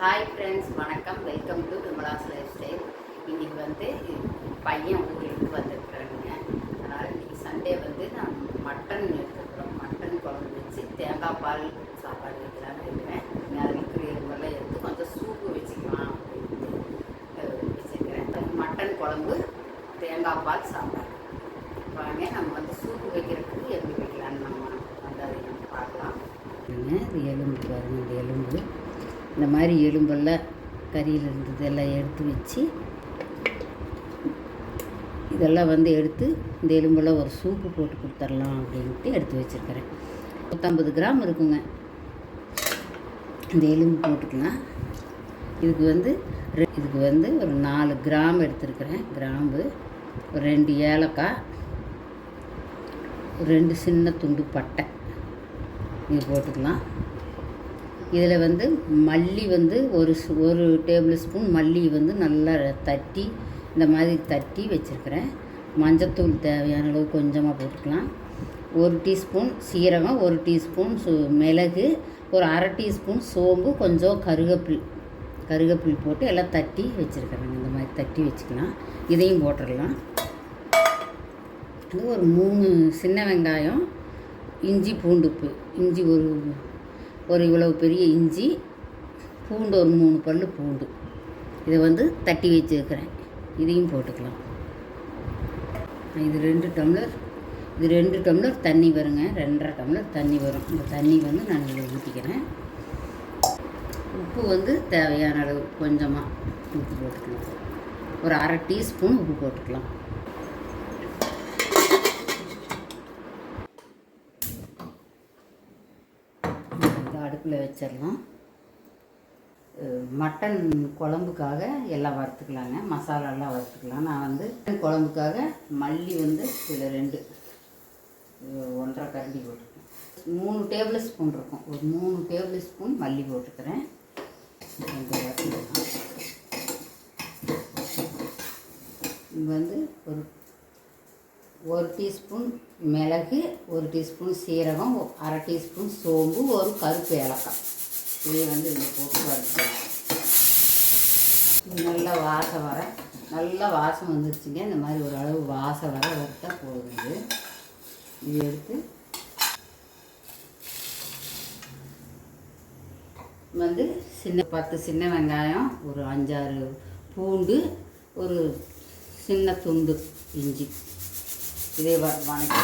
Hi friends வணக்கம். Welcome to Vimala's lifestyle இன்றைக்கி வந்து பையன் ஊருக்கு வந்திருக்கிறேங்க. அதனால் இன்னைக்கு சண்டே வந்து நான் மட்டன் எடுத்துக்கிறோம். மட்டன் குழம்பு வச்சு தேங்காய் பால் சாப்பாடு வைக்கலாம்னு இருக்கிறேன் நான் இருக்கிற எலும்பெல்லாம் எடுத்து கொஞ்சம் சூப்பு வச்சுக்கலாம் அப்படின்ட்டு வச்சுருக்கிறேன். மட்டன் குழம்பு தேங்காய் பால் சாப்பாடு. வாங்க நம்ம வந்து சூப்பு வைக்கிறதுக்கு எப்படி வைக்கலாம்னு நம்ம வந்து அதை நம்ம பார்க்கலாம் இது எலும்பு பாருங்கள் இந்த எலும்பு. இந்த மாதிரி எலும்பெல்லாம் கறியில் இருந்தது எல்லாம் எடுத்து வச்சு இதெல்லாம் வந்து எடுத்து இந்த எலும்பெல்லாம் ஒரு சூப்பு போட்டு கொடுத்துடலாம் அப்படின்ட்டு எடுத்து வச்சுருக்கிறேன். நூற்றம்பது கிராம் இருக்குங்க. இந்த எலும்பு போட்டுக்கலாம். இதுக்கு வந்து ரெ- இதுக்கு வந்து ஒரு நாலு கிராம் எடுத்துருக்கிறேன். கிராம்பு ஒரு ரெண்டு ஏலக்காய் ஒரு ரெண்டு சின்ன துண்டு பட்டை. இது போட்டுக்கலாம். இதில் வந்து மல்லி வந்து ஒரு ஒரு டேபிள் ஸ்பூன் மல்லி வந்து நல்லா தட்டி இந்த மாதிரி தட்டி வச்சுருக்கிறேன். மஞ்சத்தூள் தேவையான அளவு கொஞ்சமாக போட்டுக்கலாம். ஒரு டீஸ்பூன் சீரகம் ஒரு டீஸ்பூன் சு மிளகு ஒரு அரை டீஸ்பூன் சோம்பு கொஞ்சம் கருவேப்பில் கருவேப்பில் போட்டு எல்லாம் தட்டி வச்சுருக்கிறேங்க இந்த மாதிரி தட்டி வச்சுக்கலாம். இதையும் போட்டுடலாம். அது ஒரு மூணு சின்ன வெங்காயம் இஞ்சி பூண்டுப்பு இஞ்சி ஒரு ஒரு இவ்வளவு பெரிய இஞ்சி பூண்டு ஒரு மூணு பல் பூண்டு. இதை வந்து தட்டி வச்சுருக்கிறேன். இதையும் போட்டுக்கலாம். இது ரெண்டு டம்ளர். இது ரெண்டு டம்ளர் தண்ணி வருங்க. ரெண்டரை டம்ளர் தண்ணி வரும். இந்த தண்ணி வந்து நான் இதில் ஊற்றிக்கிறேன் உப்பு வந்து தேவையான அளவு கொஞ்சமாக உப்பு போட்டுக்கலாம். ஒரு அரை டீஸ்பூன் உப்பு போட்டுக்கலாம் இதை அடுப்பில் வச்சிடலாம். மட்டன் குழம்புக்காக எல்லாம் வறுத்துக்கலாங்க. மசாலாலாம் வறுத்துக்கலாம். நான் வந்து மட்டன் குழம்புக்காக மல்லி வந்து இதில் ரெண்டு ஒன்றரை கரண்டி போட்டிருக்கேன் மூணு டேபிள் ஸ்பூன் இருக்கும். ஒரு மூணு டேபிள் ஸ்பூன் மல்லி போட்டுக்கிறேன். கொஞ்சம் இது வந்து ஒரு ஒரு டீஸ்பூன் மிளகு ஒரு டீஸ்பூன் சீரகம் அரை டீஸ்பூன் சோம்பு ஒரு கருப்பு ஏலக்காய். இதை வந்து இதில் போட்டு வறுத்துக்கலாம் இது நல்லா வாசம் வர நல்லா வாசம் வந்துருச்சுங்க. இந்த மாதிரி ஒரு அளவு வாசம் வர வறுத்தா போகுது இது எடுத்து வந்து சின்ன பத்து சின்ன வெங்காயம் ஒரு அஞ்சாறு பூண்டு ஒரு சின்ன துண்டு இஞ்சி. இதே வ- வணக்கி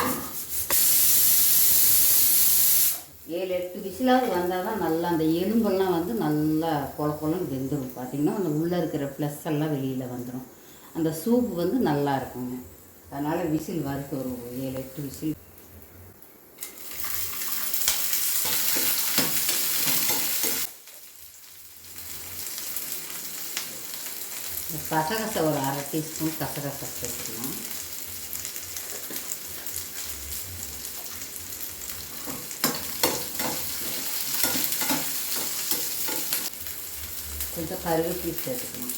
ஏழு எட்டு விசிலாவது வந்தால் தான் நல்லா அந்த எலும்பெல்லாம் வந்து நல்லா கொல கொலன்னு வெந்துடும் பார்த்திங்கன்னா அந்த உள்ளே இருக்கிற ப்ளஸ் எல்லாம் வெளியில் வந்துடும் அந்த சூப் வந்து நல்லா இருக்குங்க. அதனால் விசில் வறுத்து ஒரு ஏழு எட்டு விசில். இந்த கசகசை ஒரு அரை டீஸ்பூன் கசகசை சேர்த்துக்கணும் கொஞ்சம் கருவேப்பிலை சேர்த்துக்கணும்.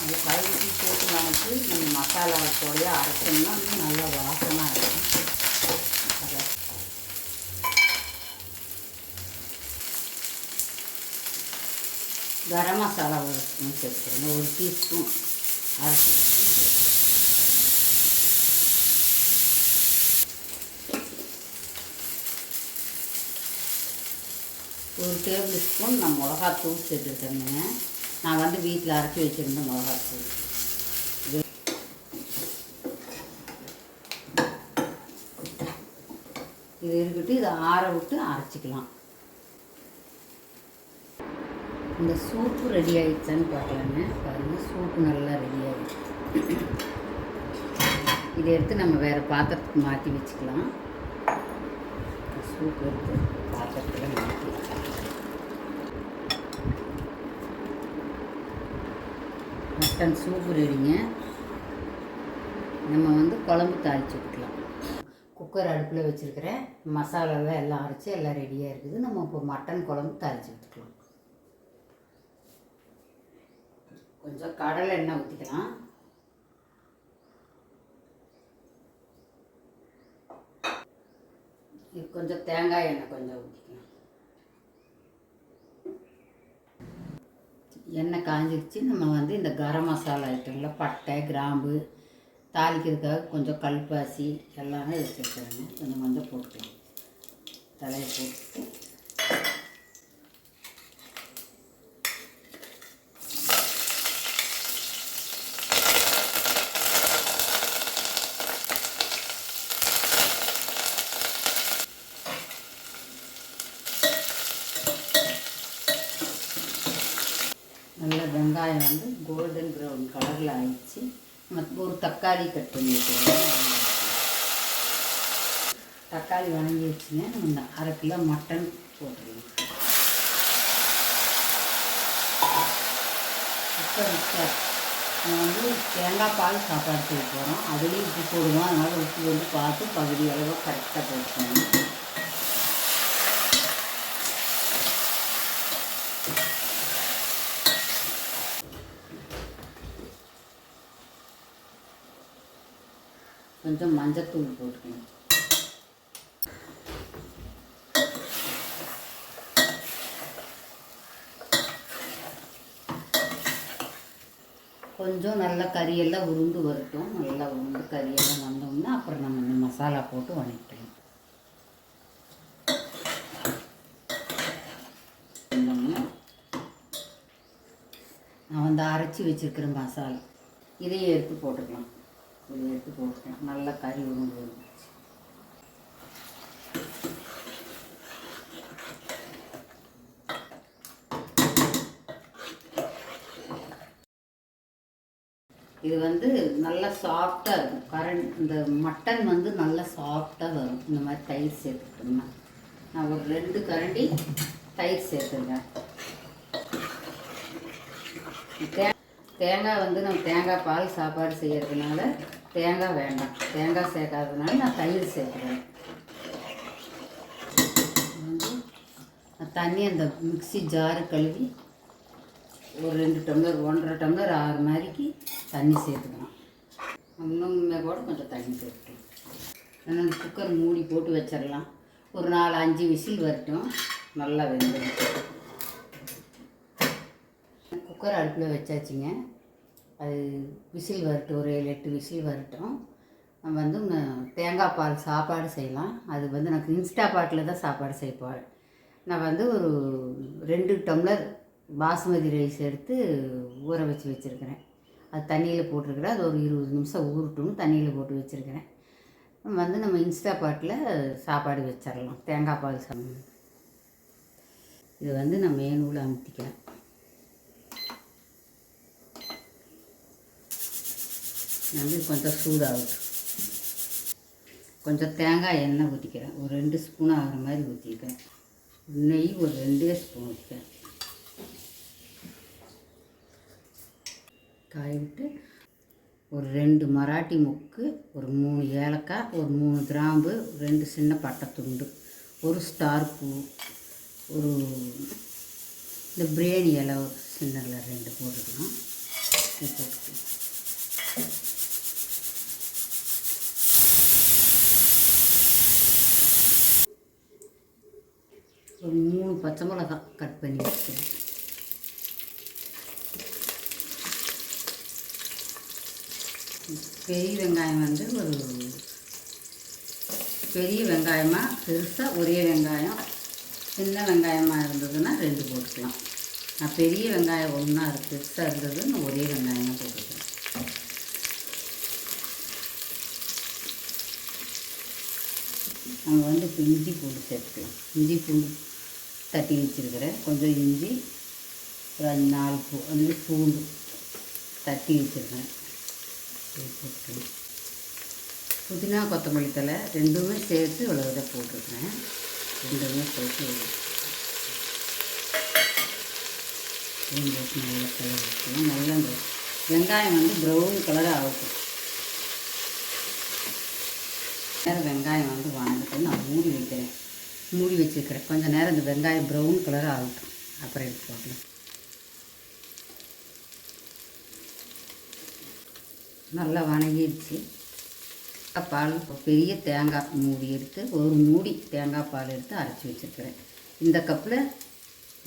அந்த கருவேப்பிலை போட்டு நமக்கு நம்ம மசாலாவோடைய அரைச்சோம்னா வந்து நல்லா வாசமாக இருக்கும். அதை கரம் மசாலா ஒரு ஸ்பூன் சேர்த்துக்கணும். ஒரு டீஸ்பூன் அரை ஒரு டேபிள் ஸ்பூன் நான் மிளகாத்தூள் சேர்த்துருக்கேங்க நான் வந்து வீட்டில் அரைச்சி வச்சுருந்த மிளகாத்தூள். இது இது இருக்கட்டும் இதை ஆற விட்டு அரைச்சிக்கலாம். இந்த சூப்பு ரெடி ஆகிடுச்சான்னு பார்க்கலாங்க. பாருங்கள் சூப்பு நல்லா ரெடி ஆகிடுச்சு இதை எடுத்து நம்ம வேறு பாத்திரத்துக்கு மாற்றி வச்சுக்கலாம். சூப் எடுத்து பாத்திரத்தில் மாற்றி மட்டன் சூப்பு ரெடிங்க. நம்ம வந்து குழம்பு தாளித்து விட்டுக்கலாம் குக்கர் அடுப்பில் வச்சுருக்கிறேன் மசாலாலாம் எல்லாம் அரைச்சி எல்லாம் ரெடியாக இருக்குது. நம்ம இப்போ மட்டன் குழம்பு தாளித்து விட்டுக்கலாம் கொஞ்சம் கடலை எண்ணெய் ஊற்றிக்கலாம் இது கொஞ்சம் தேங்காய் எண்ணெய் கொஞ்சம் ஊற்றிக்கலாம் எண்ணெய் காஞ்சிருச்சு. நம்ம வந்து இந்த கரம் மசாலா ஐட்டங்கள பட்டை கிராம்பு தாளிக்கிறதுக்காக கொஞ்சம் கல்பாசி எல்லாமே வச்சுருக்குறேங்க கொஞ்சம் மஞ்சள் போட்டு தலையை போட்டு நல்ல வெங்காயம் வந்து கோல்டன் ப்ரௌன் ஆயிடுச்சு ஒரு தக்காளி கட் பண்ணி வச்சுருக்கோம் தக்காளி வணங்கிடுச்சுங்க நம்ம இந்த அரை கிலோ மட்டன் போட்டுருவோம் இப்போ மிக்சர் நம்ம வந்து தேங்காய் பால் சாப்பாடு செய்ய போகிறோம் அதுலேயும் உப்பு போடுவோம் அதனால் உப்பு வந்து பார்த்து பகுதி அளவு கரெக்டாக போட்டுக்கணும் கொஞ்சம் மஞ்சத்தூள் போட்டுக்கணும். கொஞ்சம் நல்லா கறியெல்லாம் உருண்டு வரட்டும். நல்லா உருண்டு கறியெல்லாம் வந்தோம்னா அப்புறம் நம்ம இந்த மசாலா போட்டு வணக்கலாம் வந்தோம்னா நான் வந்து அரைச்சி வச்சிருக்கிற மசாலா. இதையும் எடுத்து போட்டுக்கலாம். இதை எடுத்து போட்டேன் நல்லா கறி உருண்டு வந்துச்சு இது வந்து நல்லா சாஃப்டாக இருக்கும். கரண்ட் இந்த மட்டன் வந்து நல்லா சாஃப்டாக வரும். இந்த மாதிரி தயிர் சேர்த்துக்கிட்டோம்னா நான் ஒரு ரெண்டு கரண்டி தயிர் சேர்த்துருக்கேன். தே தேங்காய் வந்து நம்ம தேங்காய் பால் சாப்பாடு செய்கிறதுனால தேங்காய் வேண்டாம். தேங்காய் சேர்க்காததுனால நான் தயிர் சேர்க்குறேன். வந்து தண்ணி அந்த மிக்ஸி ஜாரு கழுவி ஒரு ரெண்டு டம்ளர் ஒன்றரை டம்ளர் ஆறு மாதிரிக்கு தண்ணி சேர்த்துக்கலாம் இன்னுமே கூட கொஞ்சம் தண்ணி சேர்த்துக்கணும். ஏன்னா குக்கர் மூடி போட்டு வச்சிடலாம். ஒரு நாலு அஞ்சு விசில் வரட்டும். நல்லா வெந்துடும். குக்கர் அடுப்பில் வச்சாச்சுங்க. அது விசில் வரட்டும் ஒரு ஏழு எட்டு விசில் வரட்டும். நம்ம வந்து ம- தேங்காய் பால் சாப்பாடு செய்யலாம். அது வந்து எனக்கு இன்ஸ்டா பாட்டில் தான் சாப்பாடு செய்ப்பாள் நான் வந்து ஒரு ரெண்டு டம்ளர் பாசுமதி ரைஸ் எடுத்து ஊற வச்சு வச்சுருக்கிறேன். அது தண்ணியில் போட்டிருக்கிறேன். அது ஒரு இருபது நிமிஷம் ஊறட்டும்னு தண்ணியில் போட்டு வச்சுருக்கிறேன். வந்து நம்ம இன்ஸ்டா பாட்டில் சாப்பாடு வச்சிடலாம் தேங்காய் பால் சா இது வந்து நான் மேனூல் அமுத்திக்கிறேன். வந்து கொஞ்சம் சூடாகட்டும். கொஞ்சம் தேங்காய் எண்ணெய் ஊற்றிக்கிறேன் ஒரு ரெண்டு ஸ்பூன் ஆகிற மாதிரி ஊற்றிக்கிறேன் நெய் ஒரு ரெண்டே ஸ்பூன் ஊற்றிக்கிறேன் காய விட்டு ஒரு ரெண்டு மராட்டி முக்கு ஒரு மூணு ஏலக்காய் ஒரு மூணு கிராம்பு ரெண்டு சின்ன பட்டை துண்டு ஒரு ஸ்டார் பூ ஒரு இந்த பிரியாணி இலை ஒரு சின்னல ரெண்டு போட்டுக்கலாம். இது ஒரு மூணு பச்சை மிளகாய் கட் பண்ணி வச்சுக்கிறேன். பெரிய வெங்காயம் வந்து ஒரு பெரிய வெங்காயமாக பெருசாக ஒரே வெங்காயம் சின்ன வெங்காயமாக இருந்ததுன்னா ரெண்டு போட்டுக்கலாம். நான் பெரிய வெங்காயம் ஒன்றா இருக்குது பெருசாக இருந்தது நான் ஒரே வெங்காயமாக போட்டுக்கிறேன் நம்ம வந்து இப்போ இஞ்சி பூண்டு சேர்த்துக்கலாம். இஞ்சி பூண்டு தட்டி வச்சுருக்கிறேன். கொஞ்சம் இஞ்சி ஒரு அஞ்சு நாலு பூ அஞ்சு பூண்டு தட்டி வச்சுருக்கேன் புதினா கொத்தமல்லி தழை ரெண்டுமே சேர்த்து இவ்வளோ இதை போட்டிருக்கிறேன். ரெண்டுமே சேர்த்து நல்ல நல்லா கலர் நல்லா வெங்காயம் வந்து ப்ரௌன் கலராக ஆகும் வேறு வெங்காயம் வந்து வாங்கிட்டு நான் மூடி வைக்கிறேன். மூடி வச்சுருக்கிறேன். கொஞ்சம் நேரம் இந்த வெங்காயம் ப்ரௌன் கலர் ஆகட்டும். அப்புறம் எடுத்து பார்க்கலாம். நல்லா வணங்கிடுச்சு. பால் பெரிய தேங்காய் மூடி எடுத்து ஒரு மூடி தேங்காய் பால் எடுத்து அரைச்சி வச்சுருக்கிறேன். இந்த கப்பில்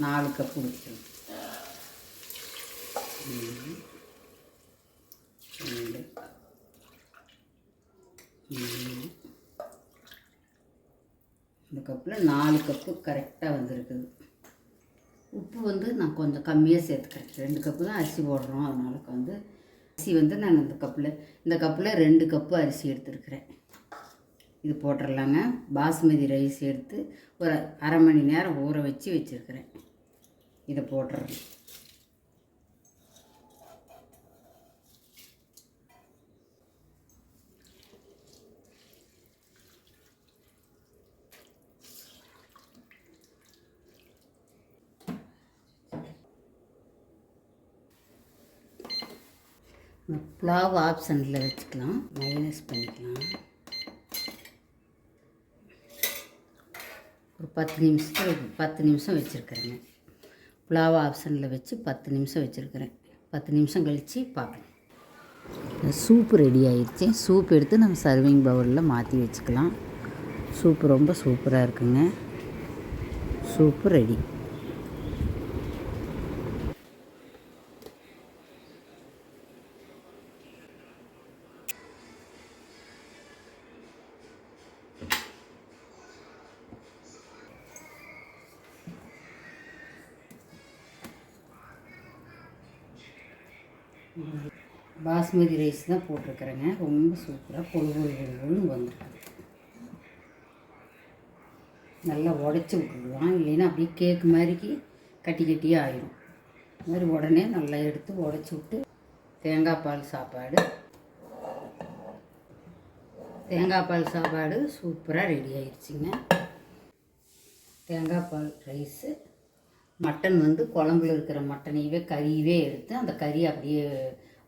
நாலு கப்பு ஊற்றிக்கலாம் ரெண்டு, மூணு. இந்த கப்பில் நாலு கப்பு கரெக்டாக வந்திருக்குது. உப்பு வந்து நான் கொஞ்சம் கம்மியாக சேர்த்துக்கிறேன். ரெண்டு கப்பு தான் அரிசி போடுறோம். அதனால வந்து அரிசி வந்து நான் இந்த கப்பில் இந்த கப்பில் ரெண்டு கப்பு அரிசி எடுத்துருக்கிறேன். இது போட்டுடலாங்க பாஸ்மதி ரைஸ் எடுத்து ஒரு அரை மணி நேரம் ஊற வச்சு வச்சுருக்கிறேன். இதை போட்டுறேன். புலாவ் ஆப்ஷனில் வச்சுக்கலாம். மைனஸ் பண்ணிக்கலாம். ஒரு பத்து நிமிஷத்தில் பத்து நிமிஷம் வச்சுருக்குறேங்க. புலாவ் ஆப்ஷனில் வச்சு பத்து நிமிஷம் வச்சுருக்குறேன். பத்து நிமிஷம் கழித்து பார்க்கலாம் சூப்பு ரெடி ஆயிடுச்சு சூப் எடுத்து நம்ம சர்விங் பவுலில் மாற்றி வச்சுக்கலாம். சூப்பு ரொம்ப சூப்பராக இருக்குங்க. சூப்பு ரெடி பாஸ்மதி ரைஸ் தான் போட்டிருக்கிறேங்க. ரொம்ப சூப்பராக பொழு பொழு பொழுன்னு வந்துருக்கு. நல்லா உடச்சி விட்டுடுவான் இல்லைன்னா அப்படியே கேக்கு மாதிரிக்கு கட்டி கட்டியாக ஆயிடும் இது மாதிரி உடனே நல்லா எடுத்து உடச்சி விட்டு தேங்காய் பால் சாப்பாடு. தேங்காய் பால் சாப்பாடு சூப்பராக ரெடி ஆயிடுச்சுங்க. தேங்காய் பால் ரைஸு. மட்டன் வந்து குழம்புல இருக்கிற மட்டனையவே கறியவே எடுத்து அந்த கறியை அப்படியே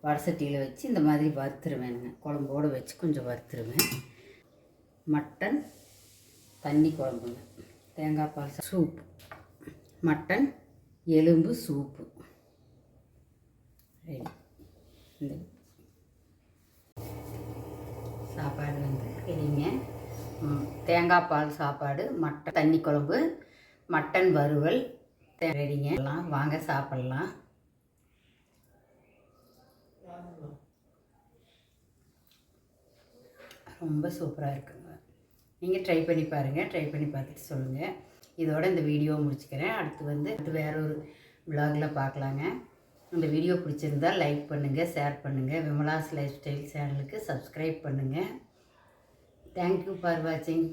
வடசட்டியில் வச்சு இந்த மாதிரி வறுத்துருவேனுங்க. குழம்போடு வச்சு கொஞ்சம் வறுத்துருவேன். மட்டன் தண்ணி குழம்புங்க. தேங்காய் பால் சூப். மட்டன் எலும்பு சூப்பு. ரெடி. இந்த சாப்பாடு வந்து ரெடிங்க. தேங்காய் பால் சாப்பாடு மட்டன் தண்ணி குழம்பு மட்டன் வறுவல் ரெடிங்க எல்லாம் வாங்க சாப்பிட்லாம். ரொம்ப சூப்பராக இருக்குங்க. நீங்கள் ட்ரை பண்ணி பாருங்கள் ட்ரை பண்ணி பார்த்துட்டு சொல்லுங்கள் இதோட இந்த வீடியோ முடிச்சுக்கிறேன். அடுத்து வந்து அடுத்து வேற ஒரு விலாகில் பார்க்கலாங்க. இந்த வீடியோ பிடிச்சிருந்தா லைக் பண்ணுங்கள் ஷேர் பண்ணுங்கள் விமலாஸ் லைஃப் ஸ்டைல் சேனலுக்கு சப்ஸ்கிரைப் பண்ணுங்கள் தேங்க்யூ ஃபார் வாட்சிங்